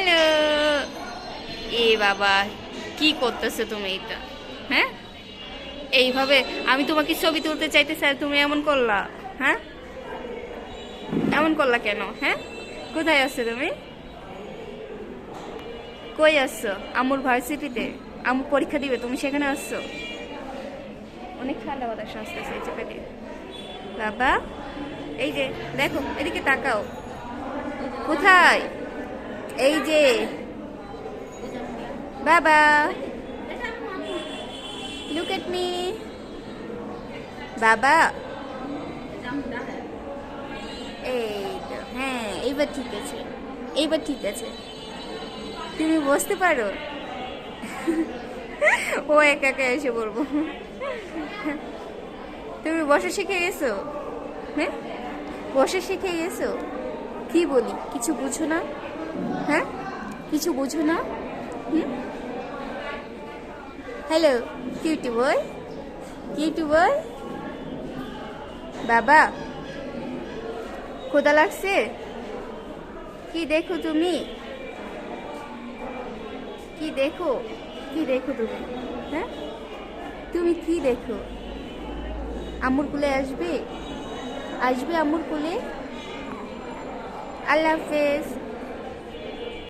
Hello. এ বাবা, কি করতেছো তুমি এটা? হ্যাঁ? এইভাবে আমি তোমাকে ছবি তুলতে চাইতে স্যার, তুমি এমন করলা হ্যাঁ? এমন করলা কেন হ্যাঁ? কোথায় আছো তুমি? কই আসছো আমুর ভার্সিটিতে? আমুর পরীক্ষা দিবে, তুমি সেখানে আসছো অনেক ঠান্ডা বাতাস আসতেছে এই চেপে দিয়ে বাবা, এই যে, দেখো, এদিকে তাকাও। কোথায়? এই যে। বাবা। লুক এট মি বাবা। এই হ্যাঁ এইবার ঠিক আছে। এইবার ঠিক আছে। তুমি বসতে পারো? ও একা একা এসে বলব তুমি বসে শিখে গেছো? হ্যাঁ? বসে শিখে গেছো? কি বলি, কিছু বুঝো না? হ্যাঁ? কিছু বুঝো না? হুম? Hello cutie boy cutie boy বাবা ক্ষুদা লাগছে? কি দেখো তুমি? কি দেখো? কি দেখো তুমি? হ্যাঁ? তুমি কি দেখো? আমুর কুলে আসবে? আসবে আমুর কুলে? আল্লাহ হাফেজ।